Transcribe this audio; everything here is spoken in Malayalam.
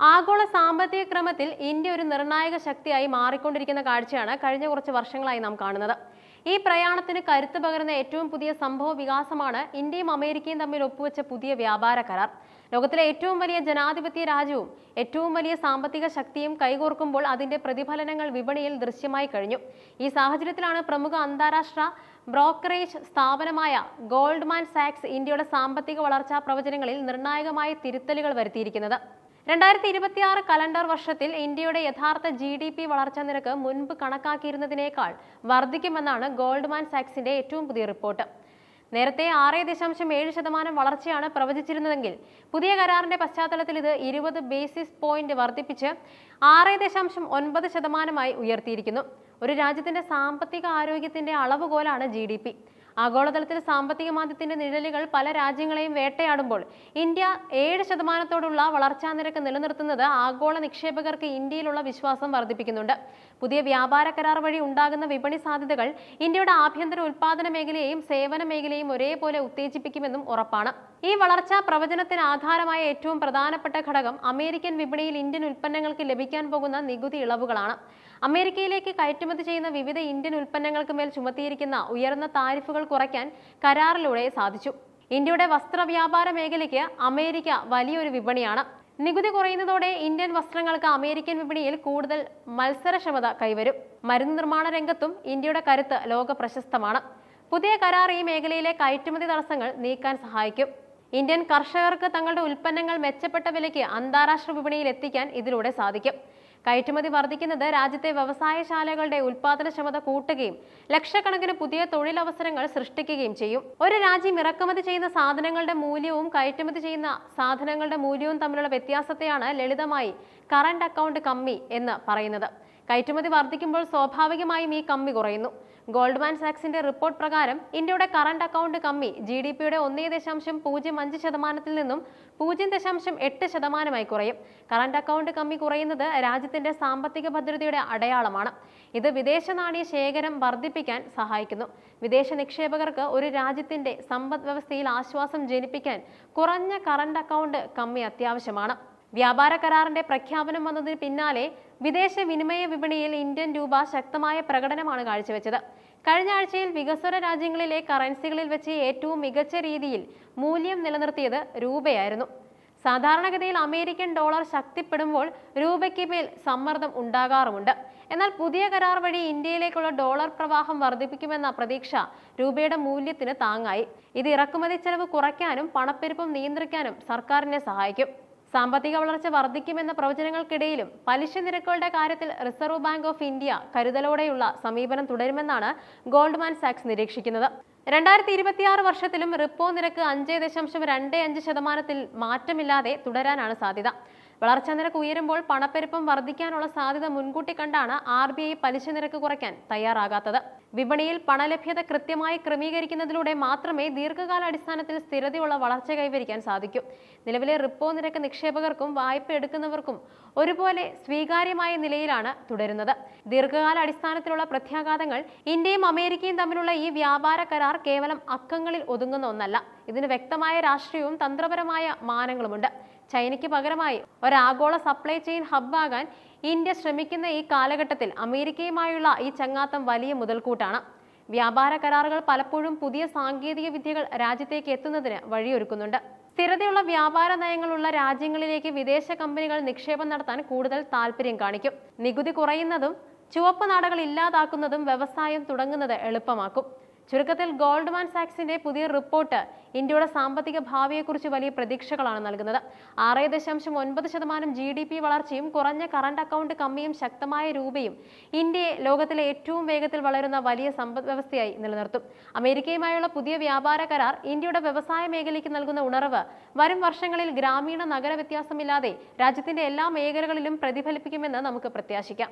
ആഗോള സാമ്പത്തിക ക്രമത്തിൽ ഇന്ത്യ ഒരു നിർണായക ശക്തിയായി മാറിക്കൊണ്ടിരിക്കുന്ന കാഴ്ചയാണ് കഴിഞ്ഞ കുറച്ച് വർഷങ്ങളായി നാം കാണുന്നത്. ഈ പ്രയാണത്തിന് കരുത്ത് പകരുന്ന ഏറ്റവും പുതിയ സംഭവ വികാസമാണ് ഇന്ത്യയും അമേരിക്കയും തമ്മിൽ ഒപ്പുവെച്ച പുതിയ വ്യാപാര കരാർ. ലോകത്തിലെ ഏറ്റവും വലിയ ജനാധിപത്യ രാജ്യവും ഏറ്റവും വലിയ സാമ്പത്തിക ശക്തിയും കൈകോർക്കുമ്പോൾ അതിന്റെ പ്രതിഫലനങ്ങൾ വിപണിയിൽ ദൃശ്യമായി കഴിഞ്ഞു. ഈ സാഹചര്യത്തിലാണ് പ്രമുഖ അന്താരാഷ്ട്ര ബ്രോക്കറേജ് സ്ഥാപനമായ ഗോൾഡ്മാൻ സാക്സ് ഇന്ത്യയുടെ സാമ്പത്തിക വളർച്ചാ പ്രവചനങ്ങളിൽ നിർണായകമായ തിരുത്തലുകൾ വരുത്തിയിരിക്കുന്നത്. രണ്ടായിരത്തി ഇരുപത്തിയാറ് കലണ്ടർ വർഷത്തിൽ ഇന്ത്യയുടെ യഥാർത്ഥ ജി ഡി പി വളർച്ചാ നിരക്ക് മുൻപ് കണക്കാക്കിയിരുന്നതിനേക്കാൾ വർദ്ധിക്കുമെന്നാണ് ഗോൾഡ്മാൻ സാക്സിന്റെ ഏറ്റവും പുതിയ റിപ്പോർട്ട്. നേരത്തെ ആറ് ദശാംശം ഏഴ് ശതമാനം വളർച്ചയാണ് പ്രവചിച്ചിരുന്നതെങ്കിൽ പുതിയ കരാറിന്റെ പശ്ചാത്തലത്തിൽ ഇത് ഇരുപത് ബേസിസ് പോയിന്റ് വർദ്ധിപ്പിച്ച് ആറ് ദശാംശം ഒൻപത് ശതമാനമായി ഉയർത്തിയിരിക്കുന്നു. ഒരു രാജ്യത്തിന്റെ സാമ്പത്തിക ആരോഗ്യത്തിന്റെ അളവുകോലാണ് ജി ആഗോളതലത്തിൽ സാമ്പത്തിക മാന്ദ്യത്തിന്റെ നിഴലുകൾ പല രാജ്യങ്ങളെയും വേട്ടയാടുമ്പോൾ ഇന്ത്യ ഏഴ് ശതമാനത്തോടുള്ള വളർച്ചാ നിരക്ക് നിലനിർത്തുന്നത് ആഗോള നിക്ഷേപകർക്ക് ഇന്ത്യയിലുള്ള വിശ്വാസം വർദ്ധിപ്പിക്കുന്നുണ്ട്. പുതിയ വ്യാപാര കരാർ വഴി ഉണ്ടാകുന്ന വിപണി സാധ്യതകൾ ഇന്ത്യയുടെ ആഭ്യന്തര ഉൽപാദന മേഖലയെയും സേവന മേഖലയും ഒരേപോലെ ഉത്തേജിപ്പിക്കുമെന്നും ഉറപ്പാണ്. ഈ വളർച്ചാ പ്രവചനത്തിന് ആധാരമായ ഏറ്റവും പ്രധാനപ്പെട്ട ഘടകം അമേരിക്കൻ വിപണിയിൽ ഇന്ത്യൻ ഉൽപ്പന്നങ്ങൾക്ക് ലഭിക്കാൻ പോകുന്ന നികുതി ഇളവുകളാണ്. അമേരിക്കയിലേക്ക് കയറ്റുമതി ചെയ്യുന്ന വിവിധ ഇന്ത്യൻ ഉൽപ്പന്നങ്ങൾക്ക് മേൽ ചുമത്തിയിരിക്കുന്ന ഉയർന്ന താരിഫുകൾ കുറയ്ക്കാൻ കരാറിലൂടെ സാധിച്ചു. ഇന്ത്യയുടെ വസ്ത്രവ്യാപാര മേഖലയ്ക്ക് അമേരിക്ക വലിയൊരു വിപണിയാണ്. നികുതി കുറയുന്നതോടെ ഇന്ത്യൻ വസ്ത്രങ്ങൾക്ക് അമേരിക്കൻ വിപണിയിൽ കൂടുതൽ മത്സരക്ഷമത കൈവരും. മരുന്ന് നിർമ്മാണ രംഗത്തും ഇന്ത്യയുടെ കരുത്ത് ലോക പ്രശസ്തമാണ്. പുതിയ കരാർ ഈ മേഖലയിലെ കയറ്റുമതി തടസ്സങ്ങൾ നീക്കാൻ സഹായിക്കും. ഇന്ത്യൻ കർഷകർക്ക് തങ്ങളുടെ ഉൽപ്പന്നങ്ങൾ മെച്ചപ്പെട്ട വിലയ്ക്ക് അന്താരാഷ്ട്ര വിപണിയിൽ എത്തിക്കാൻ ഇതിലൂടെ സാധിക്കും. കയറ്റുമതി വർദ്ധിക്കുന്നത് രാജ്യത്തെ വ്യവസായശാലകളുടെ ഉൽപാദനക്ഷമത കൂട്ടുകയും ലക്ഷക്കണക്കിന് പുതിയ തൊഴിലവസരങ്ങൾ സൃഷ്ടിക്കുകയും ചെയ്യും. ഒരു രാജ്യം ഇറക്കുമതി ചെയ്യുന്ന സാധനങ്ങളുടെ മൂല്യവും കയറ്റുമതി ചെയ്യുന്ന സാധനങ്ങളുടെ മൂല്യവും തമ്മിലുള്ള വ്യത്യാസത്തെയാണ് ലളിതമായി കറണ്ട് അക്കൗണ്ട് കമ്മി എന്ന് പറയുന്നത്. കയറ്റുമതി വർദ്ധിക്കുമ്പോൾ സ്വാഭാവികമായും ഈ കമ്മി കുറയുന്നു. ഗോൾഡ്മാൻ സാക്സിന്റെ റിപ്പോർട്ട് പ്രകാരം ഇന്ത്യയുടെ കറണ്ട് അക്കൗണ്ട് കമ്മി ജി ഡി പിയുടെ ഒന്നേ ദശാംശം പൂജ്യം അഞ്ച് ശതമാനത്തിൽ നിന്നും പൂജ്യം ദശാംശം എട്ട് ശതമാനമായി കുറയും. കറണ്ട് അക്കൗണ്ട് കമ്മി കുറയുന്നത് രാജ്യത്തിന്റെ സാമ്പത്തിക ഭദ്രതയുടെ അടയാളമാണ്. ഇത് വിദേശ നാണയ ശേഖരം വർദ്ധിപ്പിക്കാൻ സഹായിക്കുന്നു. വിദേശ നിക്ഷേപകർക്ക് ഒരു രാജ്യത്തിന്റെ സമ്പദ് വ്യവസ്ഥയിൽ ആശ്വാസം ജനിപ്പിക്കാൻ കുറഞ്ഞ കറണ്ട് അക്കൗണ്ട് കമ്മി അത്യാവശ്യമാണ്. വ്യാപാര കരാറിന്റെ പ്രഖ്യാപനം വന്നതിന് പിന്നാലെ വിദേശ വിനിമയ വിപണിയിൽ ഇന്ത്യൻ രൂപ ശക്തമായ പ്രകടനമാണ് കാഴ്ചവെച്ചത്. കഴിഞ്ഞ ആഴ്ചയിൽ വികസ്വര രാജ്യങ്ങളിലെ കറൻസികളിൽ വെച്ച് ഏറ്റവും മികച്ച രീതിയിൽ മൂല്യം നിലനിർത്തിയത് രൂപയായിരുന്നു. സാധാരണഗതിയിൽ അമേരിക്കൻ ഡോളർ ശക്തിപ്പെടുമ്പോൾ രൂപയ്ക്ക് മേൽ സമ്മർദ്ദം ഉണ്ടാകാറുമുണ്ട്. എന്നാൽ പുതിയ കരാർ വഴി ഇന്ത്യയിലേക്കുള്ള ഡോളർ പ്രവാഹം വർദ്ധിപ്പിക്കുമെന്ന പ്രതീക്ഷ രൂപയുടെ മൂല്യത്തിന് താങ്ങായി. ഇത് ഇറക്കുമതി ചെലവ് കുറയ്ക്കാനും പണപ്പെരുപ്പം നിയന്ത്രിക്കാനും സർക്കാരിനെ സഹായിക്കും. സാമ്പത്തിക വളർച്ച വർദ്ധിക്കുമെന്ന പ്രവചനങ്ങൾക്കിടയിലും പലിശ നിരക്കുകളുടെ കാര്യത്തിൽ റിസർവ് ബാങ്ക് ഓഫ് ഇന്ത്യ കരുതലോടെയുള്ള സമീപനം തുടരുമെന്നാണ് ഗോൾഡ്മാൻ സാക്സ് നിരീക്ഷിക്കുന്നത്. രണ്ടായിരത്തി ഇരുപത്തിയാറ് വർഷത്തിലും റിപ്പോ നിരക്ക് അഞ്ച് ദശാംശം രണ്ട് അഞ്ച് ശതമാനത്തിൽ മാറ്റമില്ലാതെ തുടരാനാണ് സാധ്യത. വളർച്ചാ നിരക്ക് ഉയരുമ്പോൾ പണപ്പെരുപ്പം വർദ്ധിക്കാനുള്ള സാധ്യത മുൻകൂട്ടി കണ്ടാണ് ആർ ബി ഐ പലിശ നിരക്ക് കുറയ്ക്കാൻ തയ്യാറാകാത്തത്. വിപണിയിൽ പണലഭ്യത കൃത്യമായി ക്രമീകരിക്കുന്നതിലൂടെ മാത്രമേ ദീർഘകാലാടിസ്ഥാനത്തിൽ സ്ഥിരതയുള്ള വളർച്ച കൈവരിക്കാൻ സാധിക്കൂ. നിലവിലെ റിപ്പോ നിരക്ക് നിക്ഷേപകർക്കും വായ്പ എടുക്കുന്നവർക്കും ഒരുപോലെ സ്വീകാര്യമായ നിലയിലാണ് തുടരുന്നത്. ദീർഘകാലാടിസ്ഥാനത്തിലുള്ള പ്രത്യാഘാതങ്ങൾ ഇന്ത്യയും അമേരിക്കയും തമ്മിലുള്ള ഈ വ്യാപാര കരാർ കേവലം അക്കങ്ങളിൽ ഒതുങ്ങുന്ന ഒന്നല്ല. ഇതിന് വ്യക്തമായ രാഷ്ട്രീയവും തന്ത്രപരമായ മാനങ്ങളുമുണ്ട്. ചൈനയ്ക്ക് പകരമായി ഒരാഗോള സപ്ലൈ ചെയിൻ ഹബ്ബാകാൻ ഇന്ത്യ ശ്രമിക്കുന്ന ഈ കാലഘട്ടത്തിൽ അമേരിക്കയുമായുള്ള ഈ ചങ്ങാത്തം വലിയ മുതൽക്കൂട്ടാണ്. വ്യാപാര കരാറുകൾ പലപ്പോഴും പുതിയ സാങ്കേതിക വിദ്യകൾ രാജ്യത്തേക്ക് എത്തുന്നതിന് വഴിയൊരുക്കുന്നുണ്ട്. സ്ഥിരതയുള്ള വ്യാപാര നയങ്ങളുള്ള രാജ്യങ്ങളിലേക്ക് വിദേശ കമ്പനികൾ നിക്ഷേപം നടത്താൻ കൂടുതൽ താല്പര്യം കാണിക്കും. നികുതി കുറയുന്നതും ചുവപ്പ് നാടകൾ ഇല്ലാതാക്കുന്നതും വ്യവസായം തുടങ്ങുന്നത് എളുപ്പമാക്കും. ചുരുക്കത്തിൽ ഗോൾഡ്മാൻ സാക്സിന്റെ പുതിയ റിപ്പോർട്ട് ഇന്ത്യയുടെ സാമ്പത്തിക ഭാവിയെക്കുറിച്ച് വലിയ പ്രതീക്ഷകളാണ് നൽകുന്നത്. ആറ് ദശാംശം ഒൻപത് ശതമാനം ജി ഡി പി വളർച്ചയും കുറഞ്ഞ കറണ്ട് അക്കൗണ്ട് കമ്മിയും ശക്തമായ രൂപയും ഇന്ത്യയെ ലോകത്തിലെ ഏറ്റവും വേഗത്തിൽ വളരുന്ന വലിയ സമ്പദ് വ്യവസ്ഥയായി നിലനിർത്തും. അമേരിക്കയുമായുള്ള പുതിയ വ്യാപാര കരാർ ഇന്ത്യയുടെ വ്യവസായ മേഖലയ്ക്ക് നൽകുന്ന ഉണർവ് വരും വർഷങ്ങളിൽ ഗ്രാമീണ നഗര വ്യത്യാസമില്ലാതെ രാജ്യത്തിന്റെ എല്ലാ മേഖലകളിലും പ്രതിഫലിപ്പിക്കുമെന്ന് നമുക്ക് പ്രത്യാശിക്കാം.